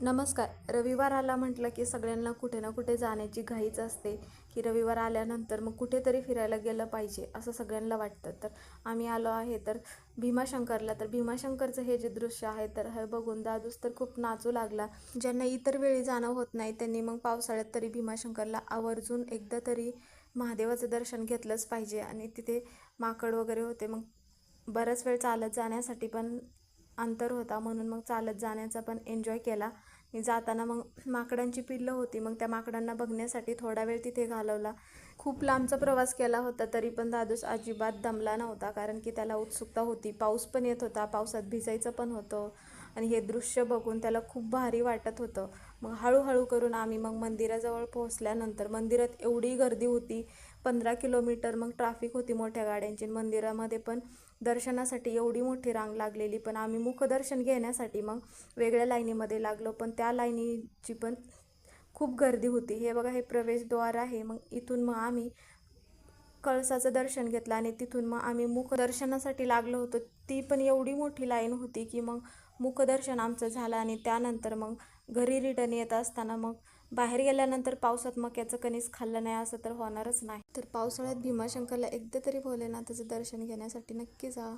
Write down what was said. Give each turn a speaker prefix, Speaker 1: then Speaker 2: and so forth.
Speaker 1: नमस्कार. रविवार आला म्हटलं की सगळ्यांना कुठे ना कुठे जाण्याची घाईच असते की रविवार आल्यानंतर मग कुठेतरी फिरायला गेलं पाहिजे असं सगळ्यांना वाटतं. तर आम्ही आलो आहे तर भीमाशंकरला. तर भीमाशंकरचं हे जे दृश्य आहे तर हे बघून दादूस तर खूप नाचू लागला. ज्यांना इतर वेळी जाणं होत नाही त्यांनी मग पावसाळ्यात तरी भीमाशंकरला आवर्जून एकदा तरी महादेवाचं दर्शन घेतलंच पाहिजे. आणि तिथे माकड वगैरे होते. मग बराच वेळ चालत जाण्यासाठी पण अंतर होता म्हणून मग चालत जाण्याचा पण एन्जॉय केला. मी जाताना मग माकडांची पिल्लं होती मग त्या माकडांना बघण्यासाठी थोडा वेळ तिथे घालवला. खूप लांबचा प्रवास केला होता तरी पण दादूस अजिबात दमला नव्हता कारण की त्याला उत्सुकता होती. पाऊस पण येत होता पावसात भिजायचं पण होतं. आणि हे दृश्य बघून त्याला खूप भारी वाटत होतं. मग हळूहळू करून आम्ही मग मंदिराजवळ पोहोचल्यानंतर मंदिरात एवढी गर्दी होती पंधरा किलोमीटर मग ट्रॅफिक होती मोठ्या गाड्यांची मंदिरामध्ये पण दर्शनासाठी एवढी मोठी रांग लागलेली. पण आम्ही मुखदर्शन घेण्यासाठी मग वेगळ्या लाईनीमध्ये लागलो. पण त्या लाईनीची पण खूप गर्दी होती. हे बघा हे प्रवेशद्वार आहे. मग इथून मग आम्ही कळसाचं दर्शन घेतलं आणि तिथून मग आम्ही मुखदर्शनासाठी लागलो होतो. ती पण एवढी मोठी लाईन होती की मग मुखदर्शन आमचं झालं आणि त्यानंतर मग घरी रिटर्न येत असताना मग बाहेर गेल्यानंतर पावसात मक्याचं कणीस खाल्लं नाही असं तर होणारच नाही. तर पावसाळ्यात भीमाशंकरला एकदा तरी भोलेनाथाचं दर्शन घेण्यासाठी नक्की जा.